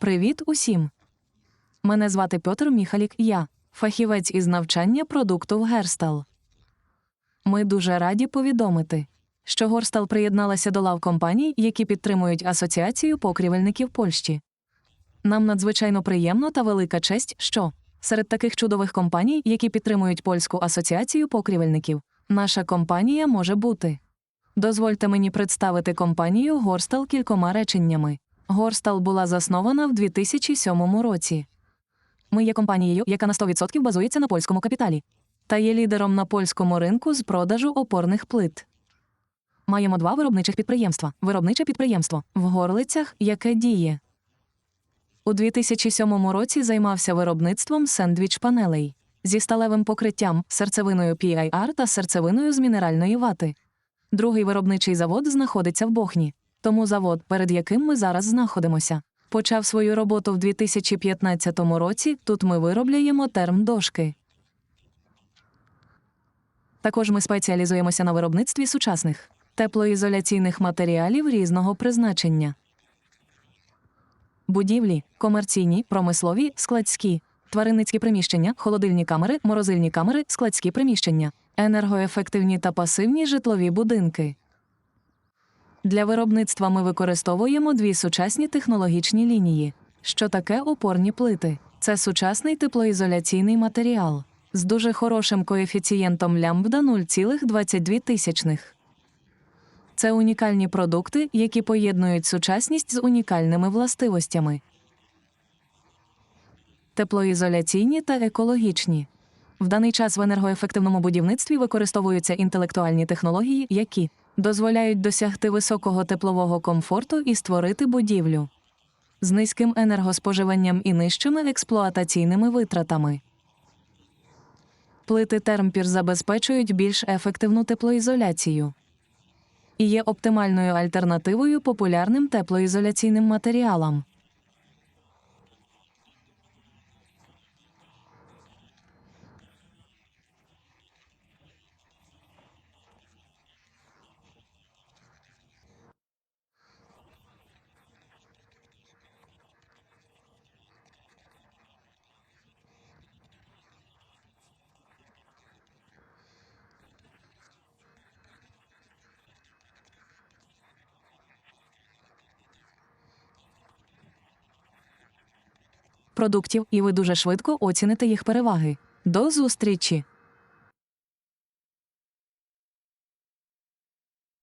Привіт усім! Мене звати Петр Міхалік. Я фахівець із навчання продукту в Герстал. Ми дуже раді повідомити, що Горстал приєдналася до лав компаній, які підтримують Асоціацію покрівельників Польщі. Нам надзвичайно приємно та велика честь, що серед таких чудових компаній, які підтримують Польську асоціацію покрівельників, наша компанія може бути. Дозвольте мені представити компанію Горстал кількома реченнями. Горстал була заснована в 2007 році. Ми є компанією, яка на 100% базується на польському капіталі, та є лідером на польському ринку з продажу опорних плит. Маємо два виробничих підприємства: виробниче підприємство в Горлицях, яке діє. У 2007 році займався виробництвом сендвіч-панелей зі сталевим покриттям, серцевиною PIR та серцевиною з мінеральної вати. Другий виробничий завод знаходиться в Бохні, тому завод, перед яким ми зараз знаходимося. Почав свою роботу в 2015 році. Тут ми виробляємо термдошки. Також ми спеціалізуємося на виробництві сучасних теплоізоляційних матеріалів різного призначення. Будівлі, комерційні, промислові, складські, тваринницькі приміщення, холодильні камери, морозильні камери, складські приміщення, енергоефективні та пасивні житлові будинки. Для виробництва ми використовуємо дві сучасні технологічні лінії. Що таке опорні плити? Це сучасний теплоізоляційний матеріал з дуже хорошим коефіцієнтом лямбда 0,22. Це унікальні продукти, які поєднують сучасність з унікальними властивостями. Теплоізоляційні та екологічні. В даний час в енергоефективному будівництві використовуються інтелектуальні технології, які дозволяють досягти високого теплового комфорту і створити будівлю з низьким енергоспоживанням і нижчими експлуатаційними витратами. Плити термпір забезпечують більш ефективну теплоізоляцію і є оптимальною альтернативою популярним теплоізоляційним матеріалам. Продуктів, і ви дуже швидко оціните їх переваги. До зустрічі!